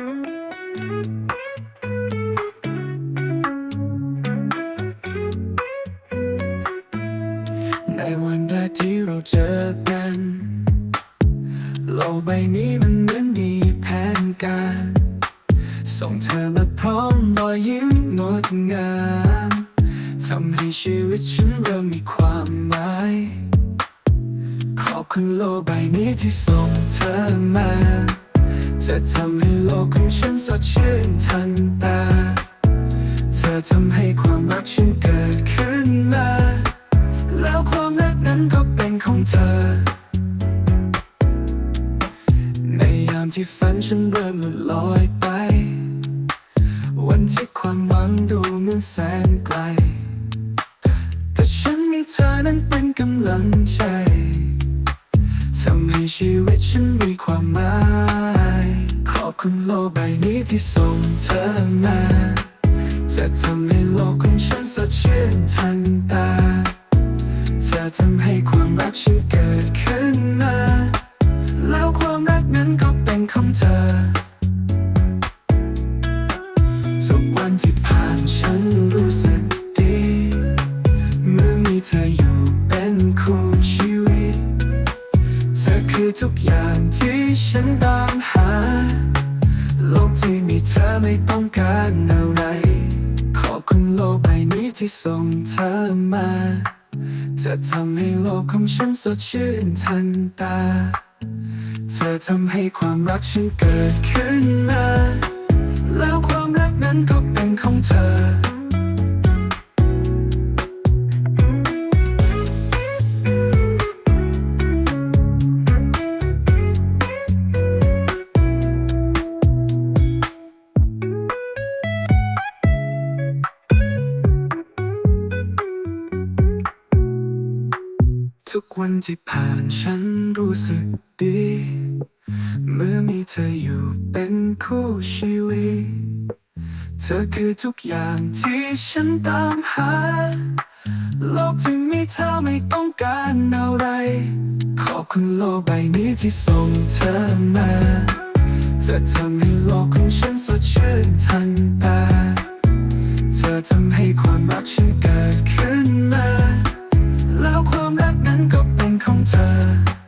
ในวันแรกที่เราเจอกัน โลกใบนี้มันเหมือนมีแผนการ ส่งเธอมาพร้อมรอยยิ้มงดงามทำให้ชีวิตฉันเริ่มมีความหมาย ขอบคุณโลกใบนี้ที่ส่งเธอมา จะทำให้โลกของฉันสดชื่นทันตา เธอทำให้ความรักฉันเกิดขึ้นมา แล้วความรักนั้นก็เป็นของเธอ ในยามที่ฝันฉันเริ่มหลุดลอยไป วันที่ความหวังดูเหมือนแสนไกล แต่ฉันมีเธอนั้นเป็นกำลังใจทำให้ชีวิตฉันมีความหมาย คุณโลกใบนี้ที่ส่งเธอมา จะทำให้โลกของฉันสดชื่นทันตา เธอทำให้ความรักฉันเกิดขึ้นมา แล้วความรักนั้นก็เป็นของเธอ ทุกวันที่ผ่านฉันรู้สึกดี เมื่อมีเธออยู่เป็นคู่ชีวิต เธอคือทุกอย่างที่ฉันตามหา ไม่ต้องการอะไร ขอบคุณโลกใบนี้ที่ส่งเธอมา จะทำให้โลกของฉันสดชื่นทันตา เธอทำให้ความรักฉันเกิดขึ้นมา แล้วความรักนั้นก็เป็นของเธอ ทุกวันที่ผ่านฉันรู้สึกดี เมื่อมีเธออยู่เป็นคู่ชีวิต เธอคือทุกอย่างที่ฉันตามหา โลกที่มีเธอไม่ต้องการอะไร ขอบคุณโลกใบนี้ที่ส่งเธอมาจะทำให้โลกของฉันสดชื่นทันตา เธอทำให้ความรักฉันเกิดขึ้นมา time.